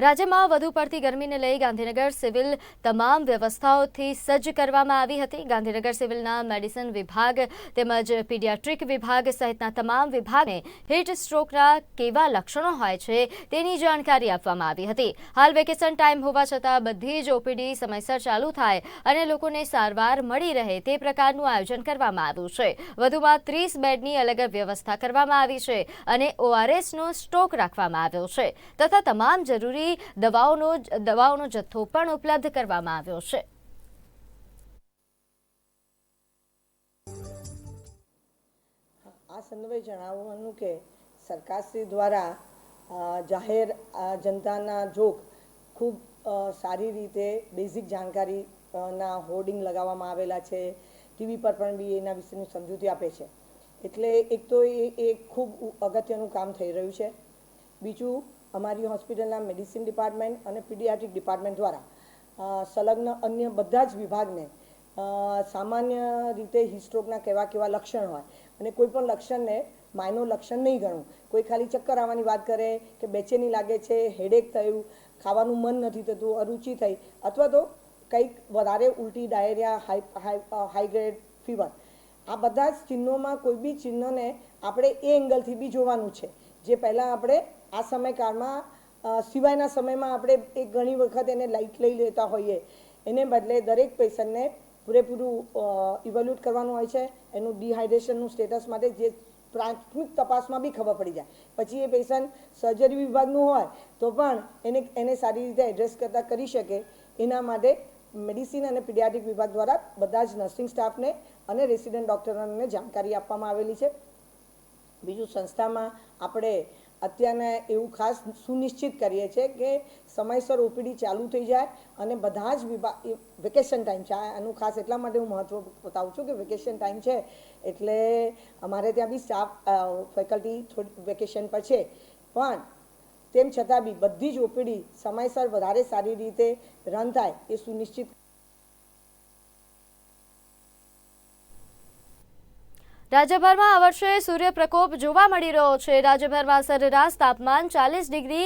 રાજ્યમાં વધુ પડતી ગરમીને લઈ ગાંધીનગર સિવિલ તમામ વ્યવસ્થાઓથી સજ્જ કરવામાં આવી હતી. ગાંધીનગર સિવિલના મેડિસિન વિભાગ તેમજ પીડિયાટ્રિક વિભાગ સહિતના તમામ વિભાગને હીટ સ્ટ્રોકના કેવા લક્ષણો હોય છે તેની જાણકારી આપવામાં આવી હતી. હાલ વેકેશન ટાઈમ હોવા છતાં બધી જ ઓપીડી સમયસર ચાલુ થાય અને લોકોને સારવાર મળી રહે તે પ્રકારનું આયોજન કરવામાં આવ્યું છે. વધુમાં ત્રીસ બેડની અલગ વ્યવસ્થા કરવામાં આવી છે અને ઓઆરએસનો સ્ટોક રાખવામાં આવ્યો છે. તથા તમામ જરૂરી દવાઓનો દવાઓનો જથ્થો પણ ઉપલબ્ધ કરવામાં આવ્યો છે. આ સંદર્ભે જણાવવાનું કે સરકારશ્રી દ્વારા જાહેર જનતાના જોગ ખૂબ સારી રીતે બેઝિક જાણકારી ના હોર્ડિંગ લગાવવામાં આવેલા છે. ટીવી પર પણ બી એના વિશેની સમજૂતી આપે છે. એટલે એક તો એ એક ખૂબ અગત્યનું કામ થઈ રહ્યું છે. બીજું અમારી હોસ્પિટલના મેડિસિન ડિપાર્ટમેન્ટ અને પીડિયાટ્રિક ડિપાર્ટમેન્ટ દ્વારા સંલગ્ન અન્ય બધા જ વિભાગને સામાન્ય રીતે હિસ્ટ્રોકના કેવા કેવા લક્ષણ હોય અને કોઈ પણ લક્ષણને માયનો લક્ષણ નહીં ગણવું કોઈ ખાલી ચક્કર આવવાની વાત કરે કે બેચેની લાગે છે હેડેક થયું, ખાવાનું મન નથી થતું, અરુચિ થઈ અથવા તો કંઈક વધારે ઉલટી, diarrhoea, high high high grade fever આ બધા જ ચિહ્નોમાં કોઈ બી ચિહ્નને આપણે એ એંગલથી બી જોવાનું છે. જે પહેલાં આપણે આ સમયકાળમાં સિવાયના સમયમાં આપણે એક ઘણી વખત એને લાઇટ લઈ લેતા હોઈએ. એને બદલે દરેક પેશન્ટને પૂરેપૂરું ઇવેલ્યુટ કરવાનું હોય છે. એનું ડિહાઇડ્રેશનનું સ્ટેટસ માટે જે પ્રાથમિક તપાસમાં બી ખબર પડી જાય. પછી એ પેશન્ટ સર્જરી વિભાગનું હોય, તો પણ એને એને સારી રીતે એડ્રેસ કરતાં કરી શકે. એના માટે મેડિસિન અને પીડિયાટિક વિભાગ દ્વારા બધા જ નર્સિંગ સ્ટાફને અને રેસિડેન્ટ ડૉક્ટરોને જાણકારી આપવામાં આવેલી છે. બીજું સંસ્થામાં આપણે અત્યારના એવું ખાસ સુનિશ્ચિત કરીએ છીએ કે સમયસર ઓપીડી ચાલુ થઈ જાય અને બધા જ વિભાગ વેકેશન ટાઈમ છે. આનું ખાસ એટલા માટે હું મહત્વ બતાવું છું કે વેકેશન ટાઈમ છે એટલે અમારે ત્યાં બી સ્ટાફ ફેકલ્ટી થોડી વેકેશન પર છે. પણ તેમ છતાં બી બધી જ ઓપીડી સમયસર વધારે સારી રીતે રન થાય એ સુનિશ્ચિત રાજ્યભરમાં આ વર્ષે સૂર્યપ્રકોપ જોવા મળી રહ્યો છે. રાજ્યભરમાં સરેરાશ તાપમાન ચાલીસ ડિગ્રી